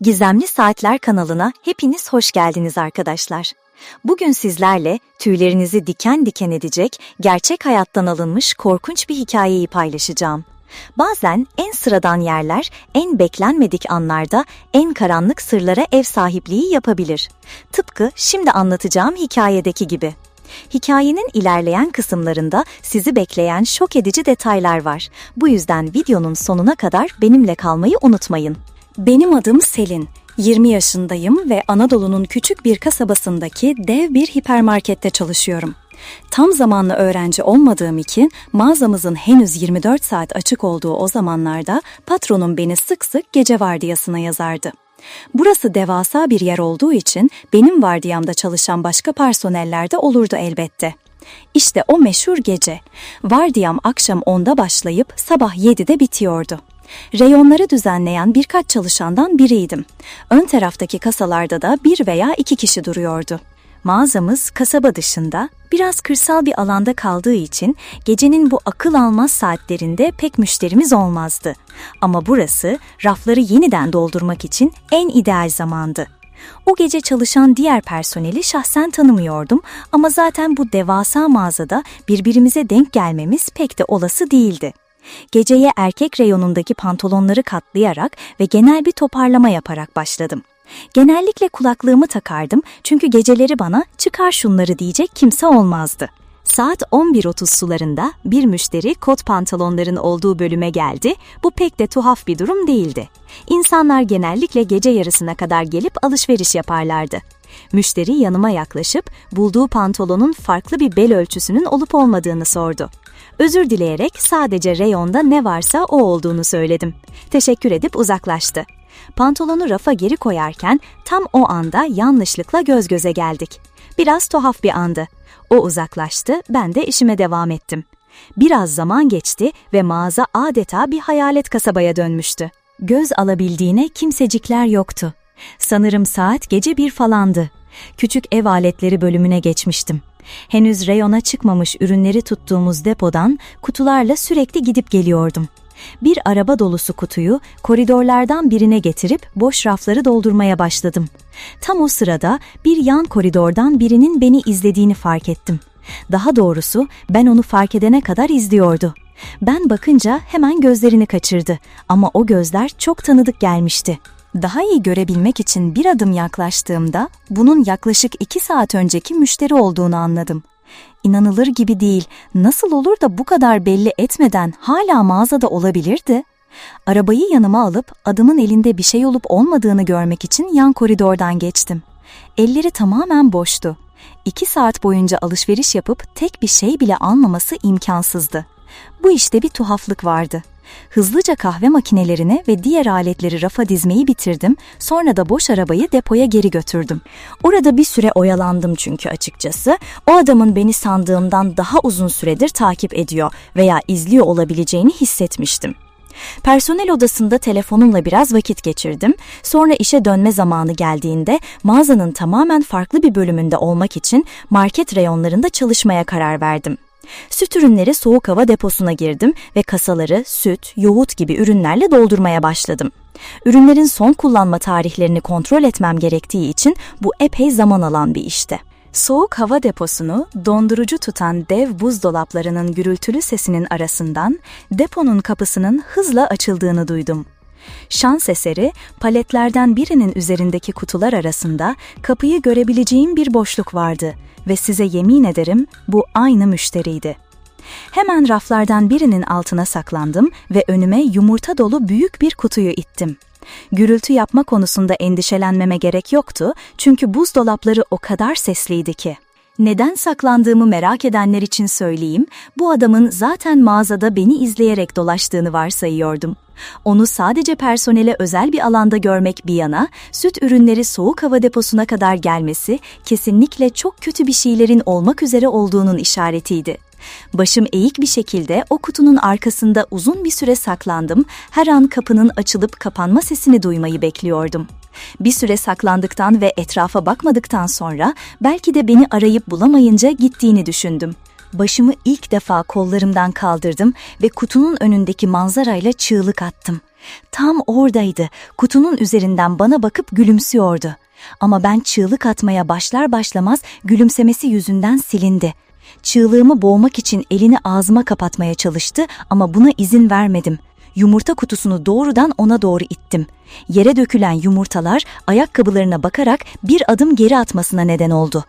Gizemli Saatler kanalına hepiniz hoş geldiniz arkadaşlar. Bugün sizlerle tüylerinizi diken diken edecek, gerçek hayattan alınmış korkunç bir hikayeyi paylaşacağım. Bazen en sıradan yerler, en beklenmedik anlarda en karanlık sırlara ev sahipliği yapabilir. Tıpkı şimdi anlatacağım hikayedeki gibi. Hikayenin ilerleyen kısımlarında sizi bekleyen şok edici detaylar var. Bu yüzden videonun sonuna kadar benimle kalmayı unutmayın. Benim adım Selin. 20 yaşındayım ve Anadolu'nun küçük bir kasabasındaki dev bir hipermarkette çalışıyorum. Tam zamanlı öğrenci olmadığım için mağazamızın henüz 24 saat açık olduğu o zamanlarda patronum beni sık sık gece vardiyasına yazardı. Burası devasa bir yer olduğu için benim vardiyamda çalışan başka personeller de olurdu elbette. İşte o meşhur gece. Vardiyam akşam 10'da başlayıp sabah 7'de bitiyordu. Reyonları düzenleyen birkaç çalışandan biriydim. Ön taraftaki kasalarda da bir veya iki kişi duruyordu. Mağazamız kasaba dışında, biraz kırsal bir alanda kaldığı için gecenin bu akıl almaz saatlerinde pek müşterimiz olmazdı. Ama burası rafları yeniden doldurmak için en ideal zamandı. O gece çalışan diğer personeli şahsen tanımıyordum ama zaten bu devasa mağazada birbirimize denk gelmemiz pek de olası değildi. Geceye erkek reyonundaki pantolonları katlayarak ve genel bir toparlama yaparak başladım. Genellikle kulaklığımı takardım çünkü geceleri bana çıkar şunları diyecek kimse olmazdı. Saat 11.30 sularında bir müşteri kot pantolonların olduğu bölüme geldi. Bu pek de tuhaf bir durum değildi. İnsanlar genellikle gece yarısına kadar gelip alışveriş yaparlardı. Müşteri yanıma yaklaşıp bulduğu pantolonun farklı bir bel ölçüsünün olup olmadığını sordu. Özür dileyerek sadece reyonda ne varsa o olduğunu söyledim. Teşekkür edip uzaklaştı. Pantolonu rafa geri koyarken tam o anda yanlışlıkla göz göze geldik. Biraz tuhaf bir andı. O uzaklaştı, ben de işime devam ettim. Biraz zaman geçti ve mağaza adeta bir hayalet kasabaya dönmüştü. Göz alabildiğine kimsecikler yoktu. Sanırım saat gece bir falandı. Küçük ev aletleri bölümüne geçmiştim. Henüz reyona çıkmamış ürünleri tuttuğumuz depodan kutularla sürekli gidip geliyordum. Bir araba dolusu kutuyu koridorlardan birine getirip boş rafları doldurmaya başladım. Tam o sırada bir yan koridordan birinin beni izlediğini fark ettim. Daha doğrusu ben onu fark edene kadar izliyordu. Ben bakınca hemen gözlerini kaçırdı ama o gözler çok tanıdık gelmişti. Daha iyi görebilmek için bir adım yaklaştığımda bunun yaklaşık iki saat önceki müşteri olduğunu anladım. İnanılır gibi değil, nasıl olur da bu kadar belli etmeden hala mağazada olabilirdi? Arabayı yanıma alıp adamın elinde bir şey olup olmadığını görmek için yan koridordan geçtim. Elleri tamamen boştu. İki saat boyunca alışveriş yapıp tek bir şey bile almaması imkansızdı. Bu işte bir tuhaflık vardı. Hızlıca kahve makinelerini ve diğer aletleri rafa dizmeyi bitirdim, sonra da boş arabayı depoya geri götürdüm. Orada bir süre oyalandım çünkü açıkçası. O adamın beni sandığımdan daha uzun süredir takip ediyor veya izliyor olabileceğini hissetmiştim. Personel odasında telefonumla biraz vakit geçirdim. Sonra işe dönme zamanı geldiğinde mağazanın tamamen farklı bir bölümünde olmak için market reyonlarında çalışmaya karar verdim. Süt ürünleri soğuk hava deposuna girdim ve kasaları süt, yoğurt gibi ürünlerle doldurmaya başladım. Ürünlerin son kullanma tarihlerini kontrol etmem gerektiği için bu epey zaman alan bir işti. Soğuk hava deposunu dondurucu tutan dev buzdolaplarının gürültülü sesinin arasından deponun kapısının hızla açıldığını duydum. Şans eseri paletlerden birinin üzerindeki kutular arasında kapıyı görebileceğim bir boşluk vardı ve size yemin ederim bu aynı müşteriydi. Hemen raflardan birinin altına saklandım ve önüme yumurta dolu büyük bir kutuyu ittim. Gürültü yapma konusunda endişelenmeme gerek yoktu çünkü buzdolapları o kadar sesliydi ki. Neden saklandığımı merak edenler için söyleyeyim, bu adamın zaten mağazada beni izleyerek dolaştığını varsayıyordum. Onu sadece personele özel bir alanda görmek bir yana, süt ürünleri soğuk hava deposuna kadar gelmesi kesinlikle çok kötü bir şeylerin olmak üzere olduğunun işaretiydi. Başım eğik bir şekilde o kutunun arkasında uzun bir süre saklandım, her an kapının açılıp kapanma sesini duymayı bekliyordum. Bir süre saklandıktan ve etrafa bakmadıktan sonra belki de beni arayıp bulamayınca gittiğini düşündüm. Başımı ilk defa kollarımdan kaldırdım ve kutunun önündeki manzarayla çığlık attım. Tam oradaydı. Kutunun üzerinden bana bakıp gülümsüyordu. Ama ben çığlık atmaya başlar başlamaz gülümsemesi yüzünden silindi. Çığlığımı boğmak için elini ağzıma kapatmaya çalıştı ama buna izin vermedim. Yumurta kutusunu doğrudan ona doğru ittim. Yere dökülen yumurtalar ayakkabılarına bakarak bir adım geri atmasına neden oldu.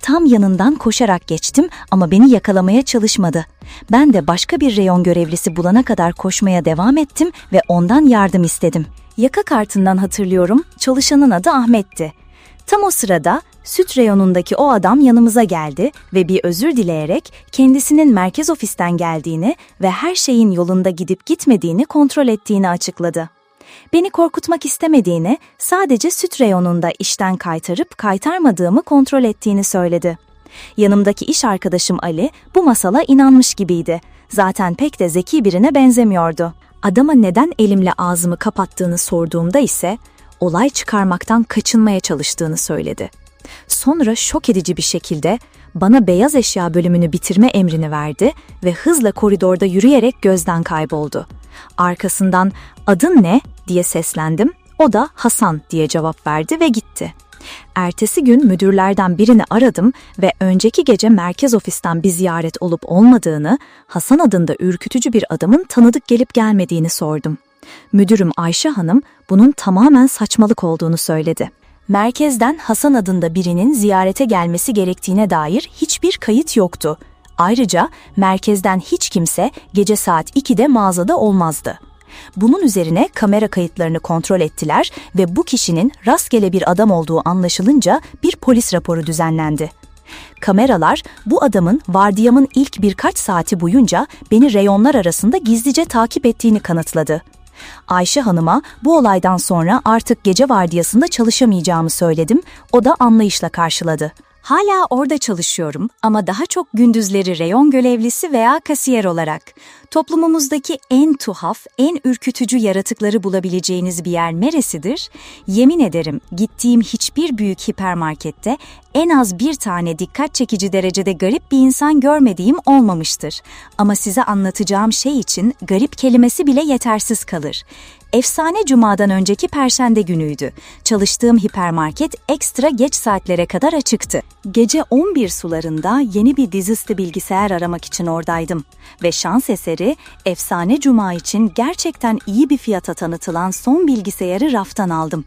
Tam yanından koşarak geçtim ama beni yakalamaya çalışmadı. Ben de başka bir reyon görevlisi bulana kadar koşmaya devam ettim ve ondan yardım istedim. Yaka kartından hatırlıyorum, çalışanın adı Ahmet'ti. Tam o sırada süt reyonundaki o adam yanımıza geldi ve bir özür dileyerek kendisinin merkez ofisten geldiğini ve her şeyin yolunda gidip gitmediğini kontrol ettiğini açıkladı. Beni korkutmak istemediğini, sadece süt reyonunda işten kaytarıp kaytarmadığımı kontrol ettiğini söyledi. Yanımdaki iş arkadaşım Ali bu masala inanmış gibiydi. Zaten pek de zeki birine benzemiyordu. Adama neden elimle ağzımı kapattığını sorduğumda ise olay çıkarmaktan kaçınmaya çalıştığını söyledi. Sonra şok edici bir şekilde bana beyaz eşya bölümünü bitirme emrini verdi ve hızla koridorda yürüyerek gözden kayboldu. Arkasından adın ne diye seslendim. O da Hasan diye cevap verdi ve gitti. Ertesi gün müdürlerden birini aradım ve önceki gece merkez ofisten bir ziyaret olup olmadığını, Hasan adında ürkütücü bir adamın tanıdık gelip gelmediğini sordum. Müdürüm Ayşe Hanım bunun tamamen saçmalık olduğunu söyledi. Merkezden Hasan adında birinin ziyarete gelmesi gerektiğine dair hiçbir kayıt yoktu. Ayrıca merkezden hiç kimse gece saat 2'de mağazada olmazdı. Bunun üzerine kamera kayıtlarını kontrol ettiler ve bu kişinin rastgele bir adam olduğu anlaşılınca bir polis raporu düzenlendi. Kameralar bu adamın vardiyamın ilk birkaç saati boyunca beni reyonlar arasında gizlice takip ettiğini kanıtladı. Ayşe Hanım'a bu olaydan sonra artık gece vardiyasında çalışamayacağımı söyledim, o da anlayışla karşıladı. Hala orada çalışıyorum ama daha çok gündüzleri reyon görevlisi veya kasiyer olarak. Toplumumuzdaki en tuhaf, en ürkütücü yaratıkları bulabileceğiniz bir yer neresidir? Yemin ederim gittiğim hiçbir büyük hipermarkette en az bir tane dikkat çekici derecede garip bir insan görmediğim olmamıştır. Ama size anlatacağım şey için garip kelimesi bile yetersiz kalır. Efsane cumadan önceki perşembe günüydü. Çalıştığım hipermarket ekstra geç saatlere kadar açıktı. Gece 11 sularında yeni bir dizüstü bilgisayar aramak için oradaydım. Ve şans eseri efsane cuma için gerçekten iyi bir fiyata tanıtılan son bilgisayarı raftan aldım.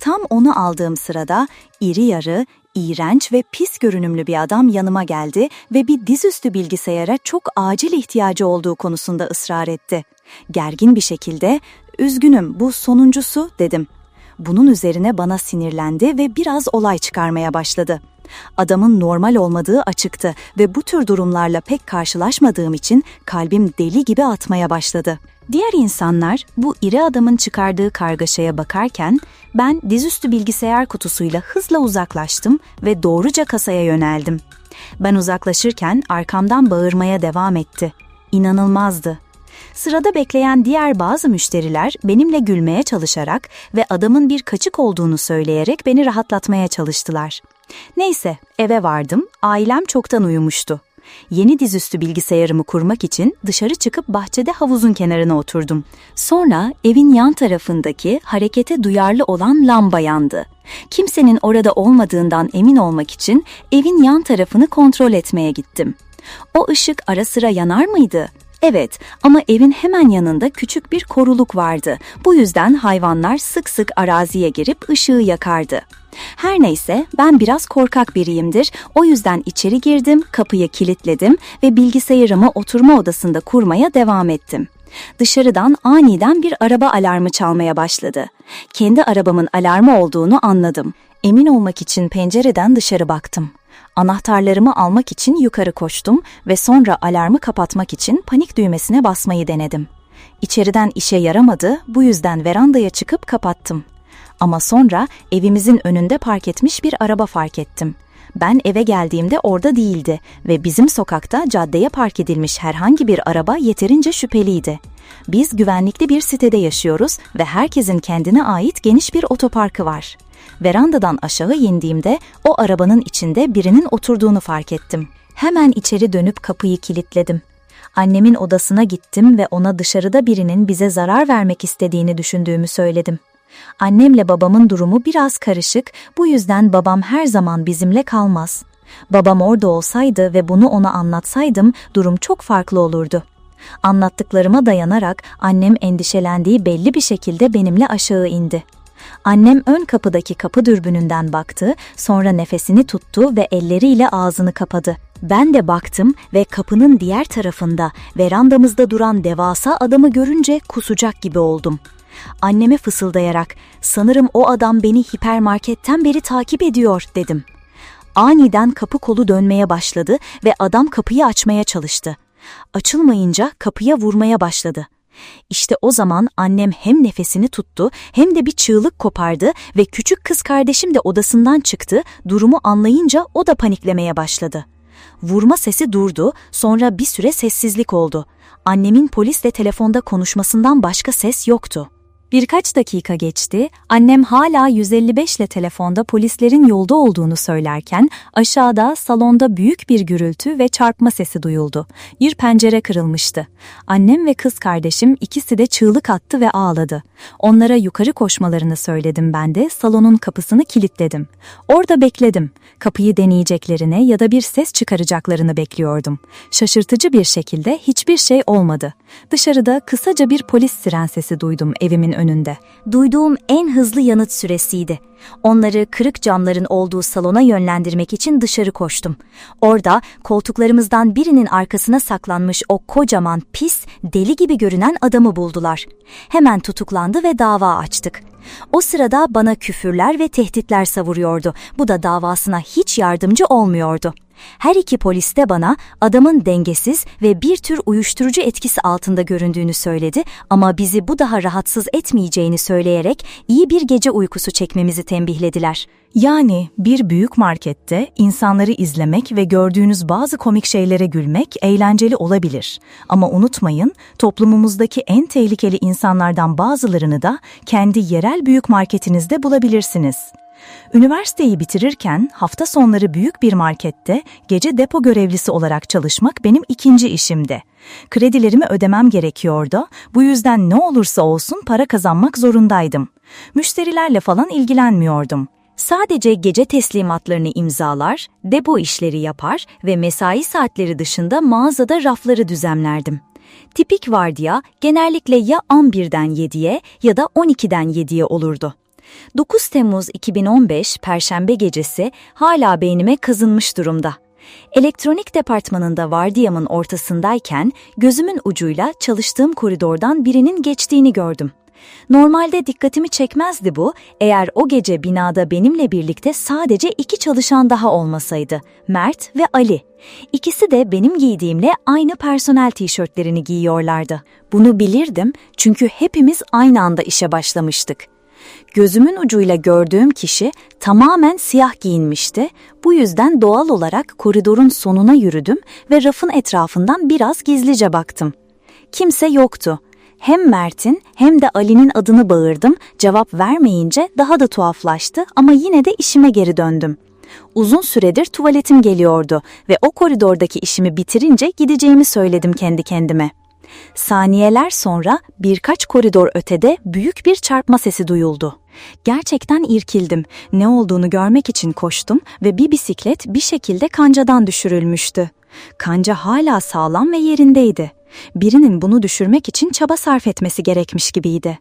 Tam onu aldığım sırada iri yarı, iğrenç ve pis görünümlü bir adam yanıma geldi ve bir dizüstü bilgisayara çok acil ihtiyacı olduğu konusunda ısrar etti. Gergin bir şekilde Üzgünüm bu sonuncusu dedim. Bunun üzerine bana sinirlendi ve biraz olay çıkarmaya başladı. Adamın normal olmadığı açıktı ve bu tür durumlarla pek karşılaşmadığım için kalbim deli gibi atmaya başladı. Diğer insanlar bu iri adamın çıkardığı kargaşaya bakarken ben dizüstü bilgisayar kutusuyla hızla uzaklaştım ve doğruca kasaya yöneldim. Ben uzaklaşırken arkamdan bağırmaya devam etti. İnanılmazdı. Sırada bekleyen diğer bazı müşteriler benimle gülmeye çalışarak ve adamın bir kaçık olduğunu söyleyerek beni rahatlatmaya çalıştılar. Neyse eve vardım, ailem çoktan uyumuştu. Yeni dizüstü bilgisayarımı kurmak için dışarı çıkıp bahçede havuzun kenarına oturdum. Sonra evin yan tarafındaki harekete duyarlı olan lamba yandı. Kimsenin orada olmadığından emin olmak için evin yan tarafını kontrol etmeye gittim. O ışık ara sıra yanar mıydı? Evet ama evin hemen yanında küçük bir koruluk vardı. Bu yüzden hayvanlar sık sık araziye girip ışığı yakardı. Her neyse ben biraz korkak biriyimdir. O yüzden içeri girdim, kapıyı kilitledim ve bilgisayarımı oturma odasında kurmaya devam ettim. Dışarıdan aniden bir araba alarmı çalmaya başladı. Kendi arabamın alarmı olduğunu anladım. Emin olmak için pencereden dışarı baktım. Anahtarlarımı almak için yukarı koştum ve sonra alarmı kapatmak için panik düğmesine basmayı denedim. İçeriden işe yaramadı, bu yüzden verandaya çıkıp kapattım. Ama sonra evimizin önünde park etmiş bir araba fark ettim. Ben eve geldiğimde orada değildi ve bizim sokakta caddeye park edilmiş herhangi bir araba yeterince şüpheliydi. Biz güvenlikli bir sitede yaşıyoruz ve herkesin kendine ait geniş bir otoparkı var. Verandadan aşağı indiğimde o arabanın içinde birinin oturduğunu fark ettim. Hemen içeri dönüp kapıyı kilitledim. Annemin odasına gittim ve ona dışarıda birinin bize zarar vermek istediğini düşündüğümü söyledim. Annemle babamın durumu biraz karışık, bu yüzden babam her zaman bizimle kalmaz. Babam orada olsaydı ve bunu ona anlatsaydım durum çok farklı olurdu. Anlattıklarıma dayanarak annem endişelendiği belli bir şekilde benimle aşağı indi. Annem ön kapıdaki kapı dürbününden baktı, sonra nefesini tuttu ve elleriyle ağzını kapadı. Ben de baktım ve kapının diğer tarafında verandamızda duran devasa adamı görünce kusacak gibi oldum. Anneme fısıldayarak sanırım o adam beni hipermarketten beri takip ediyor dedim. Aniden kapı kolu dönmeye başladı ve adam kapıyı açmaya çalıştı. Açılmayınca kapıya vurmaya başladı. İşte o zaman annem hem nefesini tuttu hem de bir çığlık kopardı ve küçük kız kardeşim de odasından çıktı, durumu anlayınca o da paniklemeye başladı. Vurma sesi durdu, sonra bir süre sessizlik oldu. Annemin polisle telefonda konuşmasından başka ses yoktu. Birkaç dakika geçti, annem hala 155 ile telefonda polislerin yolda olduğunu söylerken aşağıda salonda büyük bir gürültü ve çarpma sesi duyuldu. Bir pencere kırılmıştı. Annem ve kız kardeşim ikisi de çığlık attı ve ağladı. Onlara yukarı koşmalarını söyledim ben de salonun kapısını kilitledim. Orada bekledim. Kapıyı deneyeceklerine ya da bir ses çıkaracaklarını bekliyordum. Şaşırtıcı bir şekilde hiçbir şey olmadı. Dışarıda kısaca bir polis siren sesi duydum evimin önünde. Duyduğum en hızlı yanıt süresiydi. Onları kırık camların olduğu salona yönlendirmek için dışarı koştum. Orada koltuklarımızdan birinin arkasına saklanmış o kocaman, pis, deli gibi görünen adamı buldular. Hemen tutuklandı ve dava açtık. O sırada bana küfürler ve tehditler savuruyordu. Bu da davasına hiç yardımcı olmuyordu. Her iki polis de bana adamın dengesiz ve bir tür uyuşturucu etkisi altında göründüğünü söyledi ama bizi bu daha rahatsız etmeyeceğini söyleyerek iyi bir gece uykusu çekmemizi tembihlediler. Yani bir büyük markette insanları izlemek ve gördüğünüz bazı komik şeylere gülmek eğlenceli olabilir. Ama unutmayın, toplumumuzdaki en tehlikeli insanlardan bazılarını da kendi yerel büyük marketinizde bulabilirsiniz. Üniversiteyi bitirirken hafta sonları büyük bir markette gece depo görevlisi olarak çalışmak benim ikinci işimdi. Kredilerimi ödemem gerekiyordu. Bu yüzden ne olursa olsun para kazanmak zorundaydım. Müşterilerle falan ilgilenmiyordum. Sadece gece teslimatlarını imzalar, depo işleri yapar ve mesai saatleri dışında mağazada rafları düzenlerdim. Tipik vardiya genellikle ya 11'den 7'ye ya da 12'den 7'ye olurdu. 9 Temmuz 2015 Perşembe gecesi hala beynime kazınmış durumda. Elektronik departmanında vardiyamın ortasındayken gözümün ucuyla çalıştığım koridordan birinin geçtiğini gördüm. Normalde dikkatimi çekmezdi bu eğer o gece binada benimle birlikte sadece iki çalışan daha olmasaydı, Mert ve Ali. İkisi de benim giydiğimle aynı personel tişörtlerini giyiyorlardı. Bunu bilirdim çünkü hepimiz aynı anda işe başlamıştık. Gözümün ucuyla gördüğüm kişi tamamen siyah giyinmişti. Bu yüzden doğal olarak koridorun sonuna yürüdüm ve rafın etrafından biraz gizlice baktım. Kimse yoktu. Hem Mert'in hem de Ali'nin adını bağırdım. Cevap vermeyince daha da tuhaflaştı ama yine de işime geri döndüm. Uzun süredir tuvaletim geliyordu ve o koridordaki işimi bitirince gideceğimi söyledim kendi kendime. Saniyeler sonra birkaç koridor ötede büyük bir çarpma sesi duyuldu. Gerçekten irkildim. Ne olduğunu görmek için koştum ve bir bisiklet bir şekilde kancadan düşürülmüştü. Kanca hala sağlam ve yerindeydi. Birinin bunu düşürmek için çaba sarf etmesi gerekmiş gibiydi.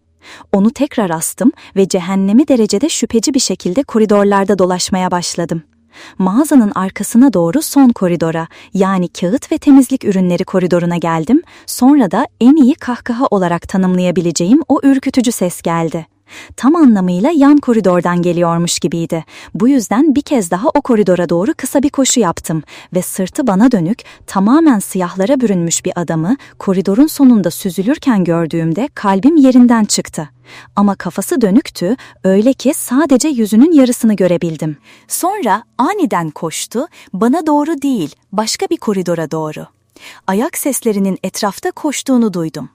Onu tekrar astım ve cehennemi derecede şüpheci bir şekilde koridorlarda dolaşmaya başladım. Mağazanın arkasına doğru son koridora yani kağıt ve temizlik ürünleri koridoruna geldim. Sonra da en iyi kahkaha olarak tanımlayabileceğim o ürkütücü ses geldi. Tam anlamıyla yan koridordan geliyormuş gibiydi. Bu yüzden bir kez daha o koridora doğru kısa bir koşu yaptım ve sırtı bana dönük, tamamen siyahlara bürünmüş bir adamı koridorun sonunda süzülürken gördüğümde kalbim yerinden çıktı. Ama kafası dönüktü, öyle ki sadece yüzünün yarısını görebildim. Sonra aniden koştu, bana doğru değil, başka bir koridora doğru. Ayak seslerinin etrafta koştuğunu duydum.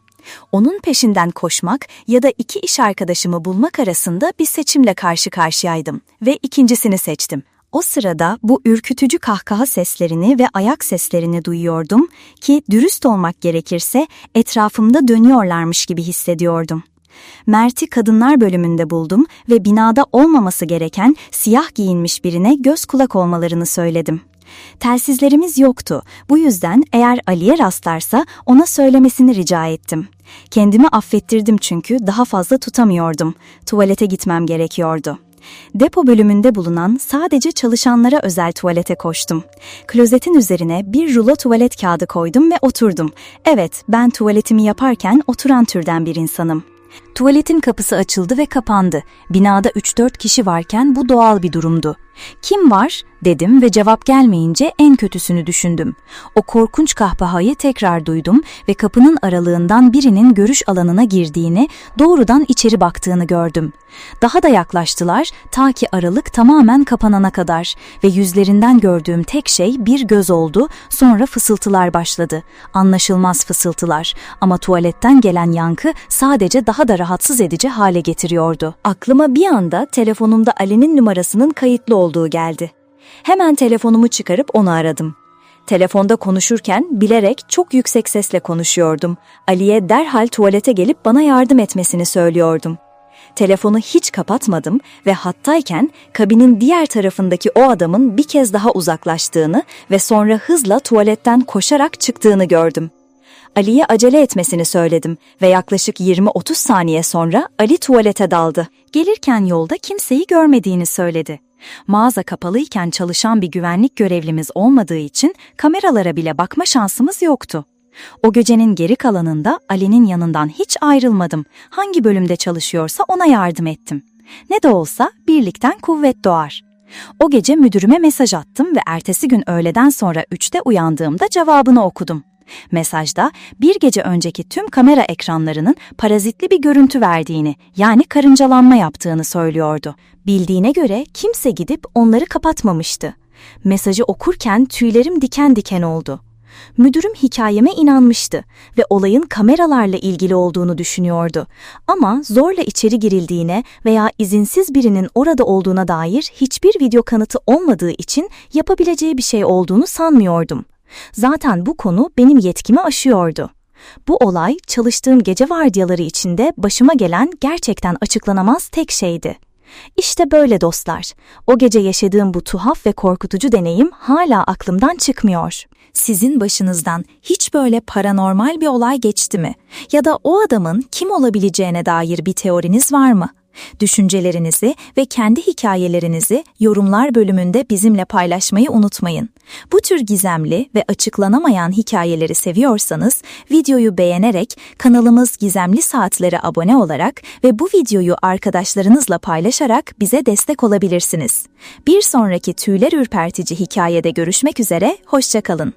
Onun peşinden koşmak ya da iki iş arkadaşımı bulmak arasında bir seçimle karşı karşıyaydım ve ikincisini seçtim. O sırada bu ürkütücü kahkaha seslerini ve ayak seslerini duyuyordum ki dürüst olmak gerekirse etrafımda dönüyorlarmış gibi hissediyordum. Mert'i kadınlar bölümünde buldum ve binada olmaması gereken siyah giyinmiş birine göz kulak olmalarını söyledim. Telsizlerimiz yoktu. Bu yüzden eğer Ali'ye rastlarsa ona söylemesini rica ettim. Kendimi affettirdim çünkü daha fazla tutamıyordum. Tuvalete gitmem gerekiyordu. Depo bölümünde bulunan sadece çalışanlara özel tuvalete koştum. Klozetin üzerine bir rulo tuvalet kağıdı koydum ve oturdum. Evet, ben tuvaletimi yaparken oturan türden bir insanım. Tuvaletin kapısı açıldı ve kapandı. Binada 3-4 kişi varken bu doğal bir durumdu. Kim var dedim ve cevap gelmeyince en kötüsünü düşündüm. O korkunç kahpahayı tekrar duydum ve kapının aralığından birinin görüş alanına girdiğini, doğrudan içeri baktığını gördüm. Daha da yaklaştılar ta ki aralık tamamen kapanana kadar ve yüzlerinden gördüğüm tek şey bir göz oldu, sonra fısıltılar başladı. Anlaşılmaz fısıltılar ama tuvaletten gelen yankı sadece daha da rahatsız edici hale getiriyordu. Aklıma bir anda telefonumda Ali'nin numarasının kayıtlı olduğu geldi. Hemen telefonumu çıkarıp onu aradım. Telefonda konuşurken bilerek çok yüksek sesle konuşuyordum. Ali'ye derhal tuvalete gelip bana yardım etmesini söylüyordum. Telefonu hiç kapatmadım ve hattayken kabinin diğer tarafındaki o adamın bir kez daha uzaklaştığını ve sonra hızla tuvaletten koşarak çıktığını gördüm. Ali'ye acele etmesini söyledim ve yaklaşık 20-30 saniye sonra Ali tuvalete daldı. Gelirken yolda kimseyi görmediğini söyledi. Mağaza kapalıyken çalışan bir güvenlik görevlimiz olmadığı için kameralara bile bakma şansımız yoktu. O gecenin geri kalanında Ali'nin yanından hiç ayrılmadım. Hangi bölümde çalışıyorsa ona yardım ettim. Ne de olsa birlikten kuvvet doğar. O gece müdürüme mesaj attım ve ertesi gün öğleden sonra 3'te uyandığımda cevabını okudum. Mesajda bir gece önceki tüm kamera ekranlarının parazitli bir görüntü verdiğini, yani karıncalanma yaptığını söylüyordu. Bildiğine göre kimse gidip onları kapatmamıştı. Mesajı okurken tüylerim diken diken oldu. Müdürüm hikayeme inanmıştı ve olayın kameralarla ilgili olduğunu düşünüyordu. Ama zorla içeri girildiğine veya izinsiz birinin orada olduğuna dair hiçbir video kanıtı olmadığı için yapabileceği bir şey olduğunu sanmıyordum. Zaten bu konu benim yetkimi aşıyordu. Bu olay çalıştığım gece vardiyaları içinde başıma gelen gerçekten açıklanamaz tek şeydi. İşte böyle dostlar. O gece yaşadığım bu tuhaf ve korkutucu deneyim hala aklımdan çıkmıyor. Sizin başınızdan hiç böyle paranormal bir olay geçti mi? Ya da o adamın kim olabileceğine dair bir teoriniz var mı? Düşüncelerinizi ve kendi hikayelerinizi yorumlar bölümünde bizimle paylaşmayı unutmayın. Bu tür gizemli ve açıklanamayan hikayeleri seviyorsanız videoyu beğenerek kanalımız Gizemli Saatlere abone olarak ve bu videoyu arkadaşlarınızla paylaşarak bize destek olabilirsiniz. Bir sonraki tüyler ürpertici hikayede görüşmek üzere, hoşçakalın.